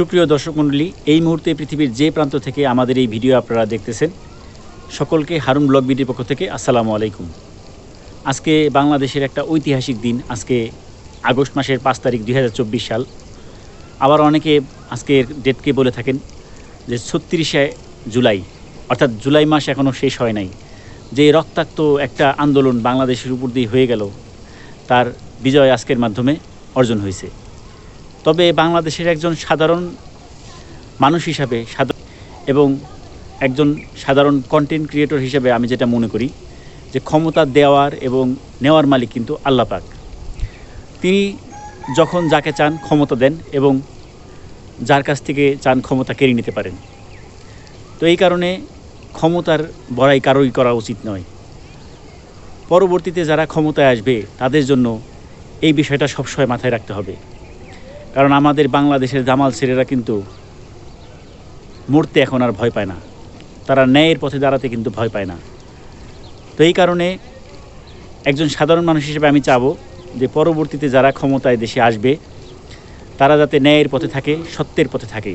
সুপ্রিয় দর্শক মণ্ডলী, এই মুহূর্তে পৃথিবীর যে প্রান্ত থেকে আমাদের এই ভিডিও আপনারা দেখতেছেন, সকলকে হারুন ব্লগ বিডির পক্ষ থেকে আসসালামু আলাইকুম। আজকে বাংলাদেশের একটা ঐতিহাসিক দিন, আজকে আগস্ট মাসের পাঁচ তারিখ দুই হাজার চব্বিশ সাল। আবার অনেকে আজকের ডেটকে বলে থাকেন যে ছত্রিশে জুলাই, অর্থাৎ জুলাই মাস এখনও শেষ হয় নাই। যে রক্তাক্ত একটা আন্দোলন বাংলাদেশের উপর দিয়ে হয়ে গেল, তার বিজয় আজকের মাধ্যমে অর্জন হয়েছে। তবে বাংলাদেশের একজন সাধারণ মানুষ হিসাবে সাধারণ এবং একজন সাধারণ কন্টেন্ট ক্রিয়েটর হিসেবে আমি যেটা মনে করি, যে ক্ষমতা দেওয়ার এবং নেওয়ার মালিক কিন্তু আল্লাহ পাক। তিনি যখন যাকে চান ক্ষমতা দেন এবং যার কাছ থেকে চান ক্ষমতা কেড়ে নিতে পারেন। তো এই কারণে ক্ষমতার বড়াই কারোই করা উচিত নয়। পরবর্তীতে যারা ক্ষমতায় আসবে, তাদের জন্য এই বিষয়টা সবসময় মাথায় রাখতে হবে। কারণ আমাদের বাংলাদেশের জামাল ছেলেরা কিন্তু মরতে এখন আর ভয় পায় না। তারা ন্যায়ের পথে দাঁড়াতে কিন্তু ভয় পায় না। তো এই কারণে একজন সাধারণ মানুষ হিসেবে আমি চাবো যে পরবর্তীতে যারা ক্ষমতায় দেশে আসবে, তারা যাতে ন্যায়ের পথে থাকে, সত্যের পথে থাকে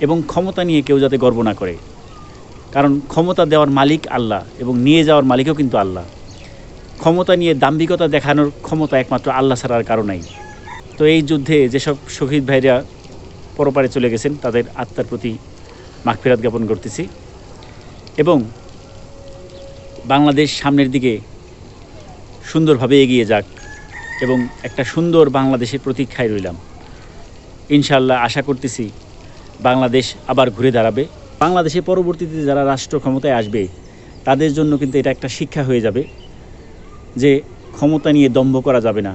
এবং ক্ষমতা নিয়ে কেউ যাতে গর্ব না করে। কারণ ক্ষমতা দেওয়ার মালিক আল্লাহ এবং নিয়ে যাওয়ার মালিকও কিন্তু আল্লাহ। ক্ষমতা নিয়ে দাম্ভিকতা দেখানোর ক্ষমতা একমাত্র আল্লাহ ছাড়ার কারণেই তো এই যুদ্ধে যেসব শহীদ ভাইরা পরপারে চলে গেছেন, তাদের আত্মার প্রতি মাগফিরাত জ্ঞাপন করতেছি। এবং বাংলাদেশ সামনের দিকে সুন্দরভাবে এগিয়ে যাক এবং একটা সুন্দর বাংলাদেশের প্রতীক্ষায় রইলাম। ইনশাল্লাহ আশা করতেছি বাংলাদেশ আবার ঘুরে দাঁড়াবে। বাংলাদেশে পরবর্তীতে যারা রাষ্ট্র ক্ষমতায় আসবে, তাদের জন্য কিন্তু এটা একটা শিক্ষা হয়ে যাবে যে ক্ষমতা নিয়ে দম্ভ করা যাবে না।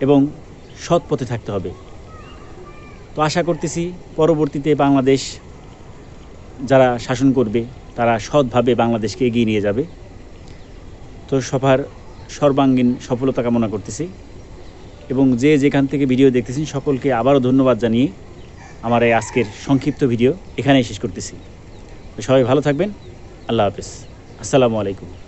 এবং সৎ পথে থাকতে হবে। তো আশা করতেছি পরবর্তীতে বাংলাদেশ যারা শাসন করবে, তারা সৎভাবে বাংলাদেশকে এগিয়ে নিয়ে যাবে। তো সবার সর্বাঙ্গীন সফলতা কামনা করতেছি এবং যে যেখান থেকে ভিডিও দেখতেছেন সকলকে আবারও ধন্যবাদ জানিয়ে আমার এই আজকের সংক্ষিপ্ত ভিডিও এখানেই শেষ করতেছি। সবাই ভালো থাকবেন। আল্লাহ হাফেজ। আসসালামু আলাইকুম।